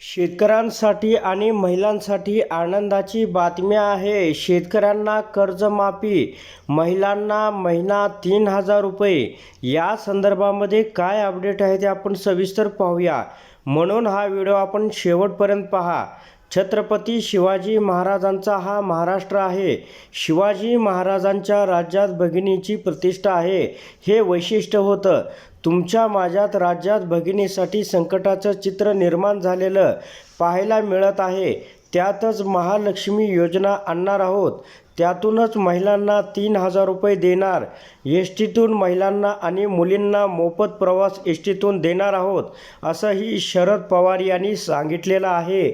शेतकऱ्यांसाठी आणि महिलांसाठी आनंदाची बातमी आहे. शेतकऱ्यांना कर्जमाफी महिलांना महिना तीन हजार रुपये. या संदर्भामध्ये काय अपडेट आहे ते आपण सविस्तर पाहूया. म्हणून हा व्हिडिओ आपण शेवटपर्यंत पहा. छत्रपती शिवाजी महाराजांचा हा महाराष्ट्र आहे. शिवाजी महाराजांच्या राज्यात भगिनीची प्रतिष्ठा आहे. हे वैशिष्ट्य होतं. तुमच्या माझ्यात राज्यात भगिनीसाठी संकटाचं चित्र निर्माण झालेलं पाहायला मिळत आहे. त्यातच महालक्ष्मी योजना आणणार आहोत. त्यातूनच महिलांना तीन हजार रुपये देणार. एस टीतून महिलांना आणि मुलींना मोफत प्रवास एस टीतून देणार आहोत असंही शरद पवार यांनी सांगितलेलं आहे.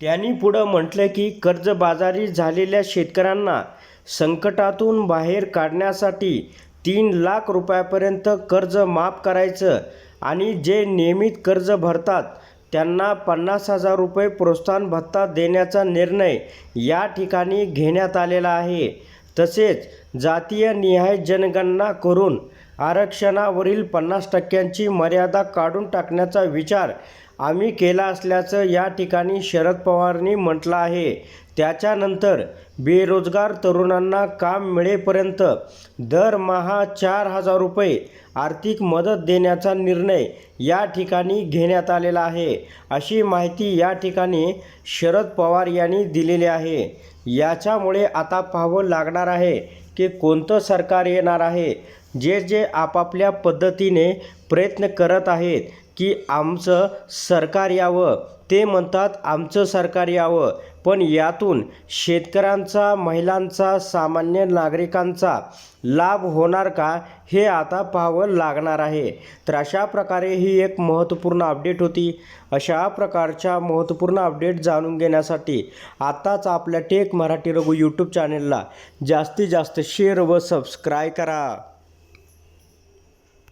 त्यांनी पुढं म्हटलं की कर्जबाजारी झालेल्या शेतकऱ्यांना संकटातून बाहेर काढण्यासाठी तीन लाख रुपयापर्यंत कर्ज माफ करायचं आणि जे नियमित कर्ज भरतात त्यांना पन्नास हजार रुपये प्रोत्साहन भत्ता देण्याचा निर्णय या ठिकाणी घेण्यात आलेला आहे. तसेच जातीय निहाय जनगणना करून आरक्षणावरील पन्नास टक्क्यांची मर्यादा काढून टाकण्याचा विचार आम्ही केला असल्याचं या ठिकाणी शरद पवारांनी म्हटलं आहे. त्याच्यानंतर बेरोजगार तरुणांना काम मिळेपर्यंत दरमहा चार हजार रुपये आर्थिक मदत देण्याचा निर्णय या ठिकाणी घेण्यात आलेला आहे. अशी माहिती या ठिकाणी शरद पवार यांनी दिलेली आहे. याच्यामुळे आता पाहावं लागणार आहे की कोणतं सरकार येणार आहे? जे जे आपापल्या पद्धतीने प्रयत्न करत आहेत की आमचं सरकार यावं. ते म्हणतात आमचं सरकार यावं. पण यातून शेतकऱ्यांचा महिलांचा सामान्य नागरिकांचा लाभ होणार का हे आता पाहावं लागणार आहे. तर अशा प्रकारे ही एक महत्त्वपूर्ण अपडेट होती. अशा प्रकारच्या महत्त्वपूर्ण अपडेट जाणून घेण्यासाठी आत्ताच आपल्या टेक मराठी रघु यूट्यूब चॅनेलला जास्तीत जास्त शेअर व सबस्क्राय करा.